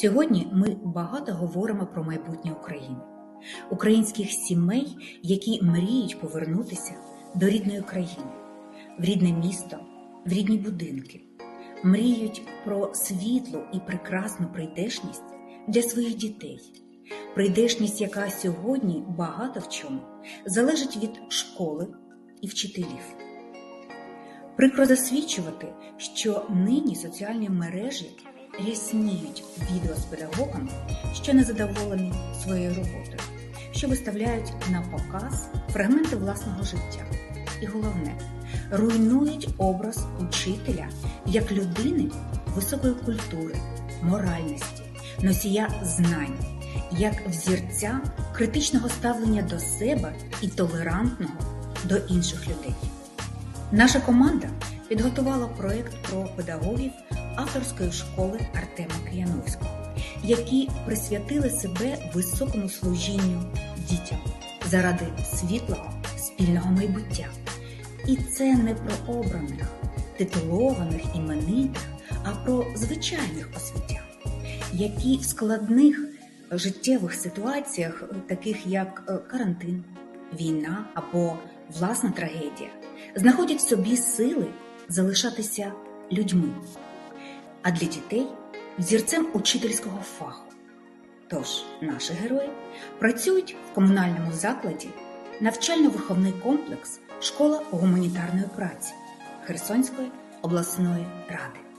Сьогодні ми багато говоримо про майбутнє України, українських сімей, які мріють повернутися до рідної країни, в рідне місто, в рідні будинки, мріють про світлу і прекрасну прийдешність для своїх дітей. Прийдешність, яка сьогодні багато в чому залежить від школи і вчителів. Прикро засвідчувати, що нині соціальні мережі рясніють відео з педагогами, що не задоволені своєю роботою, що виставляють на показ фрагменти власного життя. І головне, руйнують образ учителя як людини високої культури, моральності, носія знань, як взірця критичного ставлення до себе і толерантного до інших людей. Наша команда підготувала проєкт про педагогів авторської школи Артема Кияновського, які присвятили себе високому служінню дітям заради світлого спільного майбуття. І це не про обраних, титулованих іменитих, а про звичайних освітян, які в складних життєвих ситуаціях, таких як е, карантин, війна або власна трагедія, знаходять в собі сили залишатися людьми, а для дітей взірцем учительського фаху. Тож наші герої працюють в комунальному закладі навчально-виховний комплекс Школа гуманітарної праці Херсонської обласної ради.